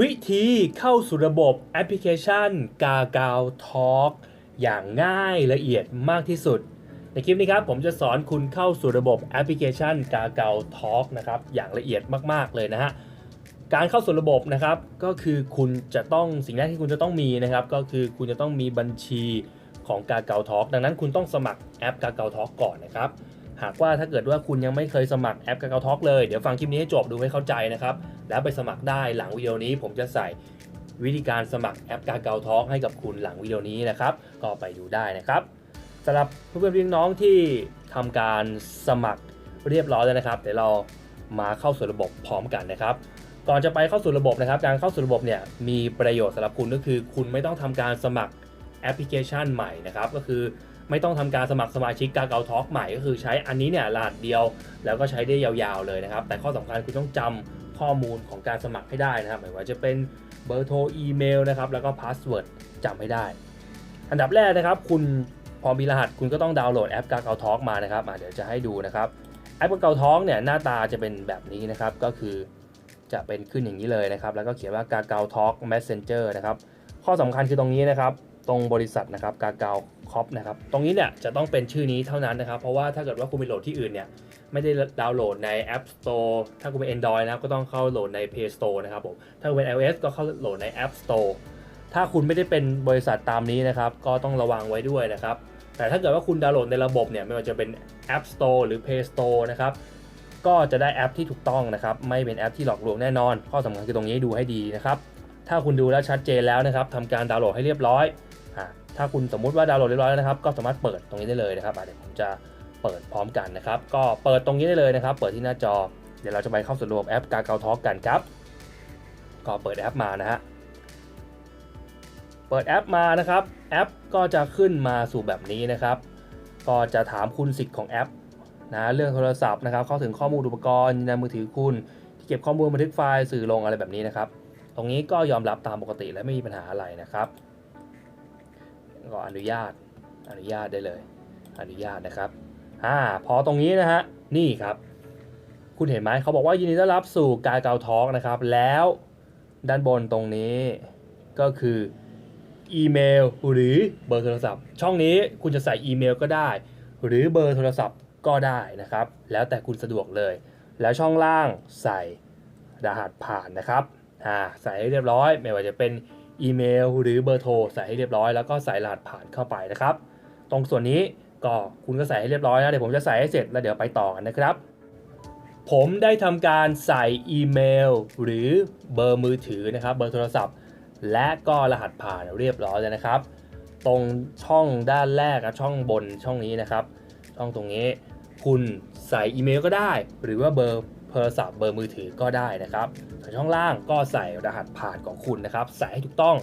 วิธีเข้าสู่ระบบแอปพลิเคชัน กากาวทอ l k อย่างง่ายละเอียดมากที่สุด ในคลิปนี้ครับผมจะสอนคุณเข้าสู่ระบบแอปพลิเคชัน กากาวทอ l k นะครับอย่างละเอียดมากๆเลยนะฮะการเข้าสู่ระบบนะครับก็คือคุณจะต้องสิ่งแรกที่คุณจะต้องมีนะครับก็คือคุณจะต้องมีบัญชีของกาเกาทอ l k ดังนั้นคุณต้องสมัครแอปกาเกาทอ l k ก่อนนะครับหากว่าถ้าเกิดว่าคุณยังไม่เคยสมัครแอปกาเกาทอ l k เลยเดี๋ยวฟังคลิปนี้ให้จบดูให้เข้าใจนะครับ แล้วไปสมัครได้หลังวิดีโอนี้ผมจะใส่วิธีการสมัครแอปกาเกาทอ l k ให้กับคุณหลังวิดีโอนี้นะครับ ก็ไปดูได้นะครับสำหรับเพื่อนๆพี่น้องที่ทำการสมัครเรียบร้อยแล้วนะครับ เดี๋ยวเรามาเข้าสู่ระบบพร้อมกันนะครับ ก่อนจะไปเข้าสู่ระบบนะครับ การเข้าสู่ระบบเนี่ยมีประโยชน์สำหรับคุณก็คือ คุณไม่ต้องทำการสมัครแอปพลิเคชันใหม่นะครับ ก็คือไม่ต้องทำการสมัครสมาชิกกาเกาทอ l k ใหม่ก็คือใช้อันนี้เนี่ยรหัสเดียว แล้วก็ใช้ได้ยาวๆเลยนะครับ แต่ข้อสำคัญคุณต้องจำ ข้อมูลของการสมัครให้ได้นะครับไม่ว่าจะเป็นเบอร์โทรอีเมลนะครับแล้วก็พาสเวิร์ดจำให้ได้ อันดับแรกนะครับ คุณพอมีรหัสคุณก็ต้องดาวน์โหลดแอปกาเกาทอ l k มานะครับเดี๋ยวจะให้ดูนะครับแอปกาเกาทอ l k เนี่ยหน้าตาจะเป็นแบบนี้นะครับก็คือจะเป็นขึ้นอย่างนี้เลยนะครับ แล้วก็เขียนว่ากาเกาทอ l k Messenger นะครับข้อสำคัญคือตรงนี้นะครับ ตรงบริษัทนะครับกาเกาคอปนะครับตรงนี้เนี่ยจะต้องเป็นชื่อนี้เท่านั้นนะครับ เพราะว่าถ้าเกิดว่าคุณไปโหลดที่อื่นเนี่ยไม่ได้ดาวน์โหลดใน App Store ถ้าคุณเป็น Android นะครับก็ต้องเข้าโหลดใน Play Store นะครับผมถ้าคุณเป็น iOS ก็เข้าโหลดใน App Store ถ้าคุณไม่ได้เป็นบริษัทตามนี้นะครับก็ต้องระวังไว้ด้วยนะครับแต่ถ้าเกิดว่าคุณดาวน์โหลดในระบบเนี่ยไม่ว่าจะเป็น App Store หรือ Play Store นะครับก็จะได้แอปที่ถูกต้องนะครับไม่เป็นแอปที่หลอกลวงแน่นอน ข้อสำคัญคือตรงนี้ดูให้ดีนะครับถ้าคุณดูแล้วชัดเจนแล้วนะครับทำการดาวน์โหลดให้เรียบร้อย ถ้าคุณสมมุติว่าดาวน์โหลดเรียบร้อยแล้วนะครับ ก็สามารถเปิดตรงนี้ได้เลยนะครับเดี๋ยวผมจะเปิดพร้อมกันนะครับ ก็เปิดตรงนี้ได้เลยนะครับ เปิดที่หน้าจอ เดี๋ยวเราจะไปเข้าสู่ระบบแอปกาเกาทอกันครับ ก็เปิดแอปมานะฮะ เปิดแอปมานะครับ แอปก็จะขึ้นมาสู่แบบนี้นะครับ ก็จะถามคุณสิทธิ์ของแอปนะเรื่องโทรศัพท์นะครับ เข้าถึงข้อมูลอุปกรณ์ในมือถือคุณที่เก็บข้อมูลบันทึกไฟล์สื่อลงอะไรแบบนี้นะครับ ตรงนี้ก็ยอมรับตามปกติและไม่มีปัญหาอะไรนะครับ ก็อนุญาตอนุญาตได้เลย อนุญาตนะครับอ่าพอตรงนี้นะฮะนี่ครับ คุณเห็นไหมเขาบอกว่ายินดีต้อนรับสู่การเกาทอล์กนะครับ แล้วด้านบนตรงนี้ก็คืออีเมลหรือเบอร์โทรศัพท์ ช่องนี้คุณจะใส่อีเมลก็ได้ หรือเบอร์โทรศัพท์ก็ได้นะครับ แล้วแต่คุณสะดวกเลย แล้วช่องล่างใส่รหัสผ่านนะครับอ่าใส่ให้เรียบร้อยไม่ว่าจะเป็น อีเมล หรือเบอร์โทรใส่ให้เรียบร้อยแล้วก็ใส่รหัสผ่านเข้าไปนะครับ ตรงส่วนนี้ก็คุณก็ใส่ให้เรียบร้อยนะเดี๋ยวผมจะใส่ให้เสร็จแล้วเดี๋ยวไปต่อกันนะครับ ผมได้ทำการใส่อีเมล หรือเบอร์มือถือนะครับ เบอร์โทรศัพท์ และก็รหัสผ่านเรียบร้อยแล้วนะครับ ตรงช่องด้านแรกอะช่องบนช่องนี้นะครับ ช่องตรงนี้ คุณใส่อีเมลก็ได้ หรือว่าเบอร์ โทรศัพท์เบอร์มือถือก็ได้นะครับช่องล่างก็ใส่รหัสผ่านของคุณนะครับ ใส่ให้ถูกต้อง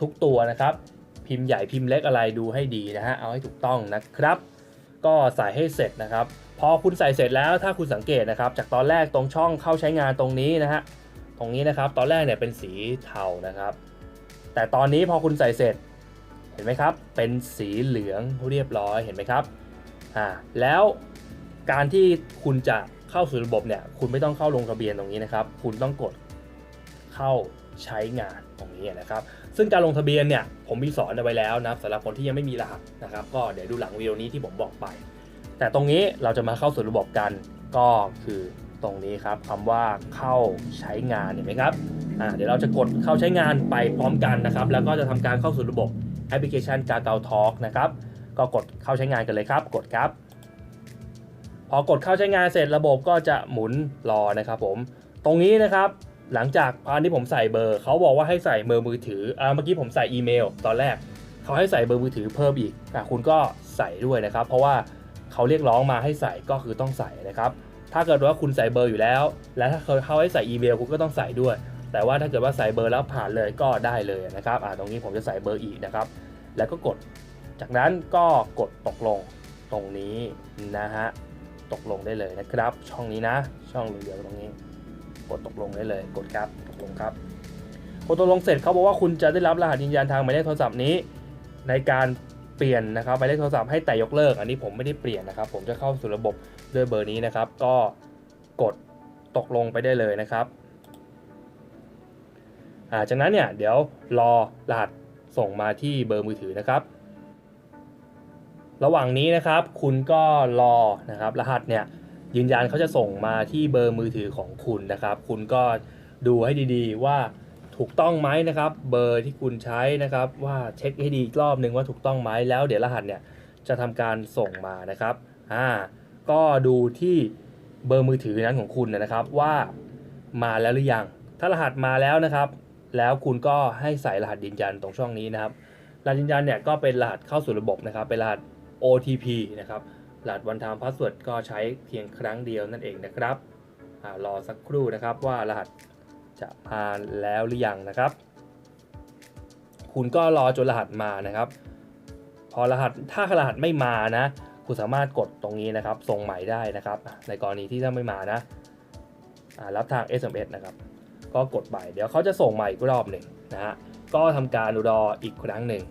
ทุกตัวนะครับ พิมพ์ใหญ่พิมพ์เล็กอะไรดูให้ดีนะฮะเอาให้ถูกต้องนะครับ ก็ใส่ให้เสร็จนะครับ พอคุณใส่เสร็จแล้วถ้าคุณสังเกตนะครับ จากตอนแรกตรงช่องเข้าใช้งานตรงนี้นะฮะตรงนี้นะครับตอนแรกเนี่ยเป็นสีเทานะครับ แต่ตอนนี้พอคุณใส่เสร็จเห็นไหมครับ เป็นสีเหลืองเรียบร้อยเห็นไหมครับอ่าแล้วการที่คุณจะ เข้าสู่ระบบเนี่ยคุณไม่ต้องเข้าลงทะเบียนตรงนี้นะครับ คุณต้องกดเข้าใช้งานตรงนี้นะครับ ซึ่งการลงทะเบียนเนี่ยผมมีสอนเอาไว้แล้วนะสำหรับคนที่ยังไม่มีรหัสนะครับ ก็เดี๋ยวดูหลังวิดีโอนี้ที่ผมบอกไป แต่ตรงนี้เราจะมาเข้าสู่ระบบกันก็คือตรงนี้ครับคำว่าเข้าใช้งานเห็นไหมครับอ่าเดี๋ยวเราจะกดเข้าใช้งานไปพร้อมกันนะครับ แล้วก็จะทำการเข้าสู่ระบบแอปพลิเคชันกาเกาทอ l k นะครับ ก็กดเข้าใช้งานกันเลยครับ กดครับ พอกดเข้าใช้งานเสร็จระบบก็จะหมุนรอนะครับผมตรงนี้นะครับหลังจากตอนที่ผมใส่เบอร์เขาบอกว่าให้ใส่เบอร์มือถืออ่าเมื่อกี้ผมใส่อีเมล ตอนแรกเขาให้ใส่เบอร์มือถือเพิ่มอีกอะคุณก็ใส่ด้วยนะครับ เพราะว่าเขาเรียกร้องมาให้ใส่ก็คือต้องใส่นะครับถ้าเกิดว่าคุณใส่เบอร์อยู่แล้ว และถ้าเขาให้ใส่อีเมลคุณก็ต้องใส่ด้วย แต่ว่าถ้าเกิดว่าใส่เบอร์แล้วผ่านเลยก็ได้เลยนะครับอ่าตรงนี้ผมจะใส่เบอร์อีกนะครับ แล้วก็กด จากนั้นก็กดตกลงตรงนี้นะฮะ ตกลงได้เลยนะครับ ช่องนี้นะ ช่องเหลืองๆตรงนี้ กดตกลงได้เลย กดครับตกลงครับพอตกลงเสร็จเขาบอกว่าคุณจะได้รับรหัสยืนยันทางหมายเลขโทรศัพท์นี้ ในการเปลี่ยนนะครับหมายเลขโทรศัพท์ให้แต่ยกเลิก อันนี้ผมไม่ได้เปลี่ยนนะครับ ผมจะเข้าสู่ระบบด้วยเบอร์นี้นะครับ ก็กดตกลงไปได้เลยนะครับจากนั้นเนี่ยเดี๋ยวรอรหัสส่งมาที่เบอร์มือถือนะครับ ระหว่างนี้นะครับ คุณก็รอนะครับ รหัสเนี่ยยืนยันเขาจะส่งมาที่เบอร์มือถือของคุณนะครับ คุณก็ดูให้ดีๆ ว่าถูกต้องไหมนะครับ เบอร์ที่คุณใช้นะครับ ว่าเช็คให้ดีอีกรอบหนึ่งว่าถูกต้องไหมแล้ว เดี๋ยวรหัสเนี่ยจะทำการส่งมานะครับอ่าก็ดูที่เบอร์มือถือนั้นของคุณนะครับว่ามาแล้วหรือยัง ถ้ารหัสมาแล้วนะครับ แล้วคุณก็ให้ใส่รหัสยืนยันตรงช่องนี้นะครับรหัสยืนยันเนี่ยก็เป็นรหัสเข้าสู่ระบบนะครับ เป็นรหัส OTP นะครับรหัส one time password ก็ใช้เพียงครั้งเดียวนั่นเองนะครับอรอสักครู่นะครับว่ารหัสจะมาแล้วหรือยังนะครับ คุณก็รอจนรหัสมานะครับ พอรหัสถ้ารหัสไม่มานะ คุณสามารถกดตรงนี้นะครับ ส่งใหม่ได้นะครับ ในกรณีที่ถ้าไม่มานะรับทาง SMS นะครับ ก็กดใหม่เดี๋ยวเขาจะส่งใหม่อีกรอบหนึ่งนะฮะก็ทำการรออีกครั้งหนึ่ง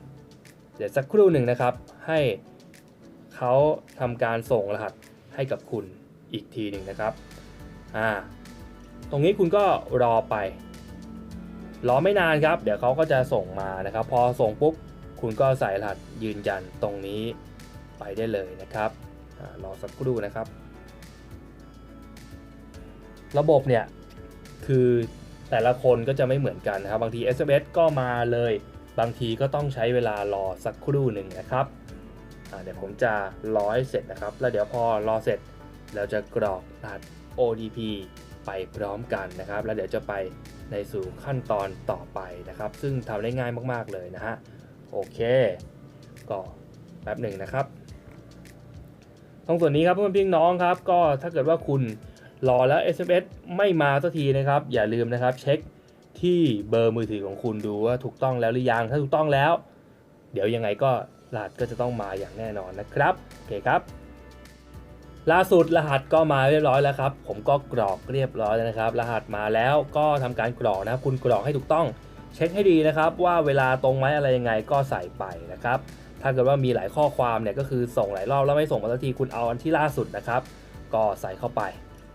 เดี๋ยวสักครู่หนึ่งนะครับให้ เขาทำการส่งรหัสให้กับคุณอีกทีหนึ่งนะครับอ่าตรงนี้คุณก็รอไป รอไม่นานครับ เดี๋ยวเขาก็จะส่งมานะครับ พอส่งปุ๊บคุณก็ใส่รหัสยืนยันตรงนี้ไปได้เลยนะครับอรอสักครู่นะครับ ระบบเนี่ยคือแต่ละคนก็จะไม่เหมือนกันนะครับ บางที SMS ก็มาเลย บางทีก็ต้องใช้เวลารอสักครู่หนึ่งนะครับ เดี๋ยวผมจะรอให้เสร็จนะครับ แล้วเดี๋ยวพอรอเสร็จ เราจะกรอกรหัส OTP ไปพร้อมกันนะครับ แล้วเดี๋ยวจะไปในสู่ขั้นตอนต่อไปนะครับ ซึ่งทำได้ง่ายมากๆเลยนะฮะ โอเค ก็แป๊บหนึ่งนะครับ ตรงส่วนนี้ครับเพื่อนพี่น้องครับ ก็ถ้าเกิดว่าคุณรอแล้ว SMS ไม่มาสักทีนะครับ อย่าลืมนะครับ เช็คที่เบอร์มือถือของคุณดูว่าถูกต้องแล้วหรือยัง ถ้าถูกต้องแล้ว เดี๋ยวยังไงก็ รหัสก็จะต้องมาอย่างแน่นอนนะครับโอเคครับล่าสุดรหัสก็มาเรียบร้อยแล้วครับ ผมก็กรอกเรียบร้อยแล้วนะครับ รหัสมาแล้วก็ทำการกรอกนะครับ คุณกรอกให้ถูกต้อง เช็คให้ดีนะครับ ว่าเวลาตรงไหมอะไรยังไงก็ใส่ไปนะครับ ถ้าเกิดว่ามีหลายข้อความเนี่ยก็คือส่งหลายรอบแล้วไม่ส่งมาสักทีคุณเอาอันที่ล่าสุดนะครับ ก็ใส่เข้าไป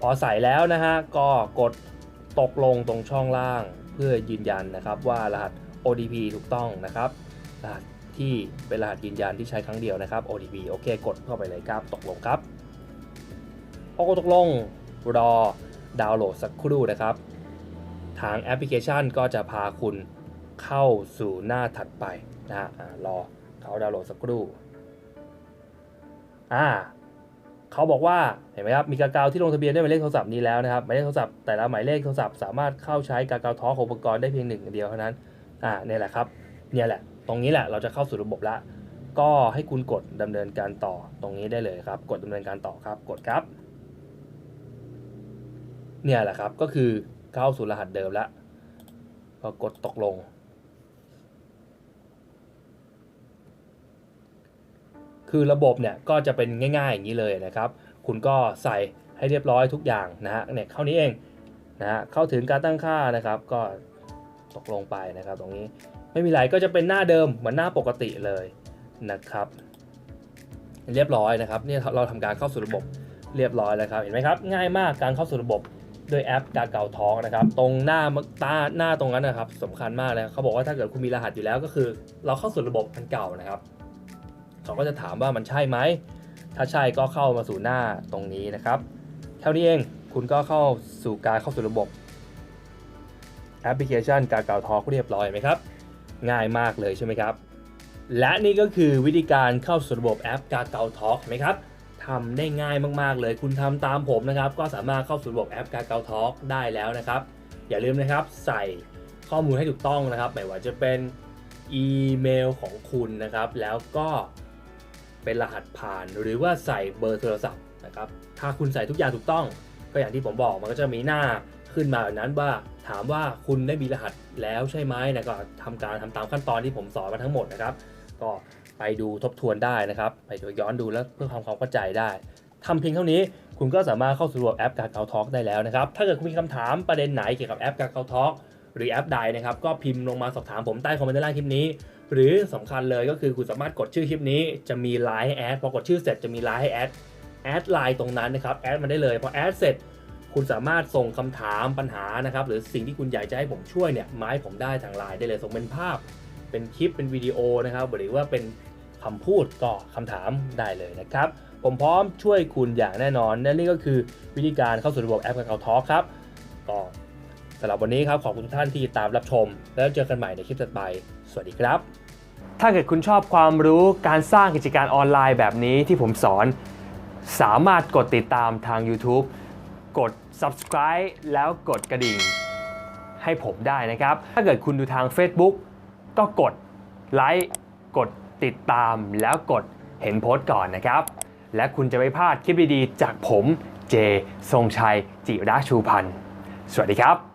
พอใส่แล้วนะฮะก็กดตกลงตรงช่องล่าง เพื่อยืนยันนะครับว่ารหัส OTP ถูกต้องนะครับรหัส ที่เป็นรหัสยืนยันที่ใช้ครั้งเดียวนะครับ OTP โอเค กดเข้าไปเลยครับ ตกลงครับ พอกดตกลง รอดาวน์โหลดสักครู่นะครับ ทางแอปพลิเคชันก็จะพาคุณเข้าสู่หน้าถัดไปนะฮะรอเขาดาวน์โหลดสักครู่อ่าเขาบอกว่าเห็นไหมครับมีกากาวที่ลงทะเบียนด้วยหมายเลขโทรศัพท์นี้แล้วนะครับหมายเลขโทรศัพท์แต่ละหมายเลขโทรศัพท์สามารถเข้าใช้กากาวท้อของอุปกรณ์ได้เพียงหนึ่งเดียวเท่านั้นอ่าเนี่ยแหละครับเนี่ยแหละ ตรงนี้แหละเราจะเข้าสู่ระบบละก็ให้คุณกดดำเนินการต่อตรงนี้ได้เลยครับ กดดำเนินการต่อครับ กดครับ เนี่ยแหละครับก็คือเข้าสู่รหัสเดิมล้วก็กดตกลง คือระบบเนี่ยก็จะเป็นง่ายๆอย่างนี้เลยนะครับ คุณก็ใส่ให้เรียบร้อยทุกอย่างนะฮะเนี่ยเข้านี้เองนะฮะเข้าถึงการตั้งค่านะครับ ก็ตกลงไปนะครับ ตรงนี้ ไม่มีอะไรก็จะเป็นหน้าเดิมเหมือนหน้าปกติเลยนะครับ เรียบร้อยนะครับนี่เราทำการเข้าสู่ระบบเรียบร้อยแล้วครับเห็นไหมครับ ง่ายมากการเข้าสู่ระบบด้วยแอปกาเก่าท้องนะครับ ตรงหน้าตาหน้าตรงนั้นนะครับสำคัญมากเลยเขาบอกว่าถ้าเกิดคุณมีรหัสอยู่แล้วก็คือ เราเข้าสู่ระบบอันเก่านะครับเขาก็จะถามว่ามันใช่ไหมถ้าใช่ก็เข้ามาสู่หน้าตรงนี้นะครับเท่านี้เองคุณก็เข้าสู่การเข้าสู่ระบบแอปพลิเคชันการเก่าทอเรียบร้อยไหมครับ ง่ายมากเลยใช่ไหมครับ และนี่ก็คือวิธีการเข้าสู่ระบบแอปกาเกาทอล์กไหมครับทำได้ง่ายมากๆเลย คุณทำตามผมนะครับ ก็สามารถเข้าสู่ระบบแอปกาเกาทอล์กได้แล้วนะครับ อย่าลืมนะครับใส่ข้อมูลให้ถูกต้องนะครับไม่ว่าจะเป็นอีเมลของคุณนะครับ แล้วก็เป็นรหัสผ่านหรือว่าใส่เบอร์โทรศัพท์นะครับ ถ้าคุณใส่ทุกอย่างถูกต้อง ก็อย่างที่ผมบอกมันก็จะมีหน้า ขึ้นมาแบบนั้นว่าถามว่าคุณได้มีรหัสแล้วใช่ไหมนะก็ทำการทำตามขั้นตอนที่ผมสอนมาทั้งหมดนะครับ ก็ไปดูทบทวนได้นะครับ ไปดูย้อนดูแล้วเพื่อความเข้าใจได้ทำเพียงเท่านี้คุณก็สามารถเข้าสู่ระบบแอปการเกาทอกได้แล้วนะครับ ถ้าเกิดคุณมีคำถามประเด็นไหนเกี่ยวกับแอปการเกาทอกหรือแอปใดนะครับ ก็พิมพ์ลงมาสอบถามผมใต้คอมเมนต์ด้านล่างคลิปนี้ หรือสำคัญเลยก็คือคุณสามารถกดชื่อคลิปนี้จะมีไลน์ให้แอดพอกดชื่อเสร็จจะมีไลน์ให้แอดแอดไลน์ตรงนั้นนะครับแอดมันได้เลยพอแอดเสร็จ คุณสามารถส่งคำถามปัญหานะครับ หรือสิ่งที่คุณอยากจะให้ผมช่วยเนี่ยมาให้ผมได้ทางไลน์ได้เลยส่งเป็นภาพ เป็นคลิปเป็นวิดีโอนะครับ หรือว่าเป็นคำพูดก็คำถามได้เลยนะครับ ผมพร้อมช่วยคุณอย่างแน่นอนและนี่ก็คือวิธีการเข้าสู่ระบบแอป Kakao Talk ครับก็สำหรับวันนี้ครับขอบคุณทุกท่านที่ติดตามรับชม แล้วเจอกันใหม่ในคลิปถัดไป สวัสดีครับ ถ้าเกิดคุณชอบความรู้การสร้างกิจการออนไลน์แบบนี้ที่ผมสอน สามารถกดติดตามทาง YouTube กด subscribe แล้วกดกระดิ่งให้ผมได้นะครับ ถ้าเกิดคุณดูทาง Facebook ก็กดไลค์กดติดตามแล้วกดเห็นโพสต์ก่อนนะครับ และคุณจะไม่พลาดคลิปดีๆ จากผมเจทรงชัยจิราชูพันธ์สวัสดีครับ